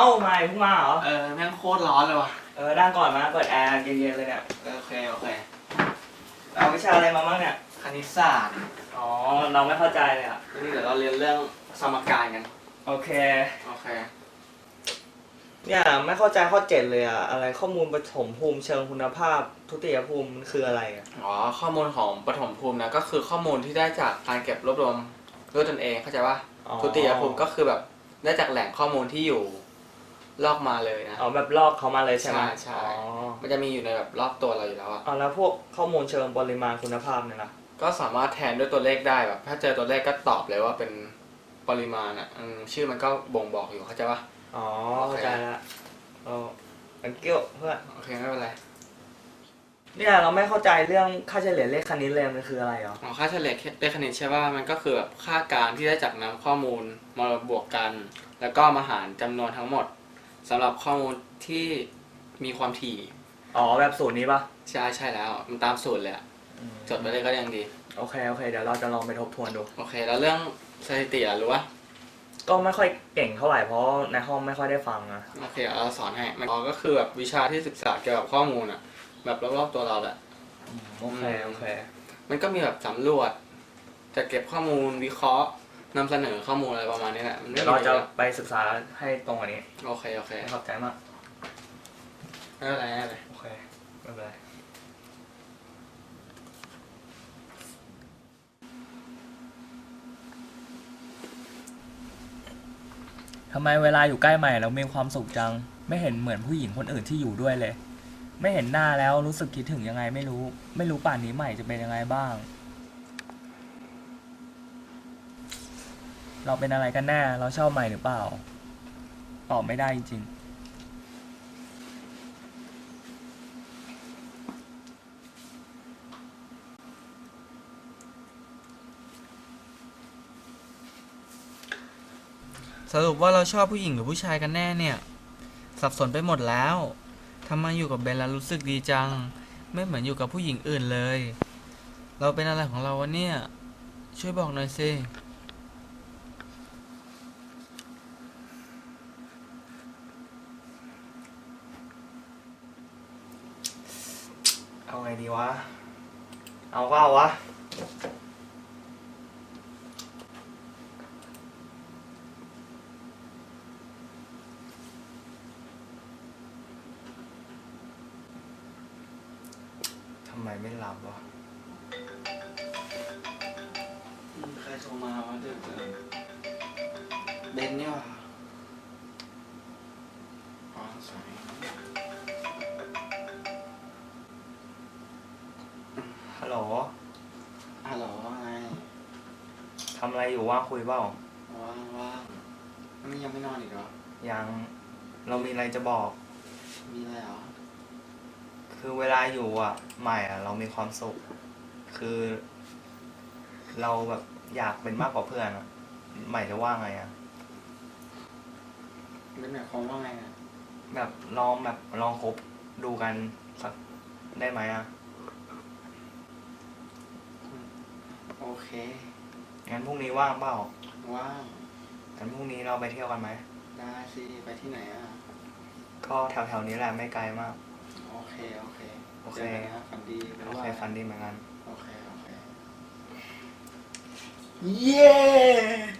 เอ้าไม่เพิ่งมาเหรอ เออแม่งโคตรร้อนเลยว่ะ เออนั่งก่อนมาเปิดแอร์เย็นๆเลยเนี่ยโอเคโอเค เอาวิชาอะไรมาบ้างเนี่ย คณิตศาสตร์อ๋อ เราไม่เข้าใจเลยอะวันนี้เดี๋ยวเราเรียนเรื่องสมการกัน โอเค โอเค เนี่ยไม่เข้าใจข้อเจ็ดเลยอะ อะไรข้อมูลปฐมภูมิเชิงคุณภาพ ทุติยภูมิมันคืออะไรอะ อ๋อข้อมูลของปฐมภูมินะก็คือข้อมูลที่ได้จากการเก็บรวบรวมด้วยตนเองเข้าใจป่ะ อ๋อ ทุติยภูมิก็คือแบบได้จากแหล่งข้อมูลที่อยู่ ลอกมาเลยนะ อ๋อแบบลอกเขามาเลยใช่ไหมใช่ใช่อ๋อมันจะมีอยู่ในแบบรอบตัวเราอยู่แล้วอะเอาแล้วพวกข้อมูลเชิงปริมาณคุณภาพเนี่ยนะก็สามารถแทนด้วยตัวเลขได้แบบ ถ้าเจอตัวเลขก็ตอบเลยว่าเป็นปริมาณอะอืมชื่อมันก็บ่งบอกอยู่เข้าใจป่ะอ๋อโอเคเข้าใจละโอ้อันเกี้ยวเพื่อนโอเคไม่เป็นไรเนี่ยเราไม่เข้าใจเรื่องค่าเฉลี่ยเลขคณิตเลยมันคืออะไรเหรออ๋อค่าเฉลี่ยเลขคณิตใช่ป่ะมันก็คือแบบค่าการที่ได้จากนำข้อมูลมาบวกกัน แล้วก็มาหารจำนวนทั้งหมด สำหรับข้อมูลที่มีความถี่อ๋อแบบสูตรนี้ปะใช่ใช่แล้ว มันตามสูตรเลยอะจดไปเลยก็ยังดี โอเคโอเค เดี๋ยวเราจะลองไปทบทวนดู โอเค แล้วเรื่องสถิติอะรู้ปะก็ไม่ค่อยเก่งเท่าไหร่เพราะในห้องไม่ค่อยได้ฟังนะโอเคเดี๋ยวเราสอนให้มันก็คือแบบวิชาที่ศึกษาเกี่ยวกับข้อมูลอะแบบรอบๆตัวเราแหละ โอเคโอเค มันก็มีแบบสำรวจจะเก็บข้อมูลวิเคราะห์ นำเสนอข้อมูลอะไรประมาณนี้แหละมันเดี๋ไม่ยวมีเราจะอะไรไปศึกษาให้ตรงกว่านี้โอเคโอเคขอบใจมาก ไม่เป็นไรไม่เป็นไร โอเคไม่เป็นไรทำไมเวลาอยู่ใกล้ใหม่แล้วมีความสุขจัง ไม่เห็นเหมือนผู้หญิงคนอื่นที่อยู่ด้วยเลย ไม่เห็นหน้าแล้วรู้สึกคิดถึงยังไงไม่รู้ ไม่รู้ป่านนี้ใหม่จะเป็นยังไงบ้าง เราเป็นอะไรกันแน่ เราชอบใหม่หรือเปล่า ตอบไม่ได้จริงสรุปว่าเราชอบผู้หญิงหรือผู้ชายกันแน่เนี่ย สับสนไปหมดแล้วทำไมอยู่กับเบนแล้วรู้สึกดีจัง ไม่เหมือนอยู่กับผู้หญิงอื่นเลย เราเป็นอะไรของเราวะเนี่ย ช่วยบอกหน่อยสิ ดีวะ เอาก็เอาวะ ทำไมไม่รับวะ ใครโทรมาวะดึกเบนเนี่ยำอะไรอยู่ว่างคุยเปล่าว่างว่างนี่ยังไม่นอนอีกเหรอ ยัง เรามีอะไรจะบอก มีอะไรเหรอ คือเวลาอยู่อะ ใหม่อะ เรามีความสุข คือ เราแบบอยากเป็นมากกว่าเพื่อนอะ ใหม่จะว่าไงอะเป็นหมายความว่าไงอะ แบบลองแบบลองคบดูกันสักได้ไหมอะ โอเค งั้นพรุ่งนี้ว่างเปล่าว่างงั้นพรุ่งนี้เราไปเที่ยวกันไหม ได้สิไปที่ไหนอะ ก็แถวๆนี้แหละไม่ไกลมาก โอเค โอเคโอเค จกันนะฝันดีบ๊ายโอบาเคยฟันดีเหมือนกัน โอเค โอเค เย้อย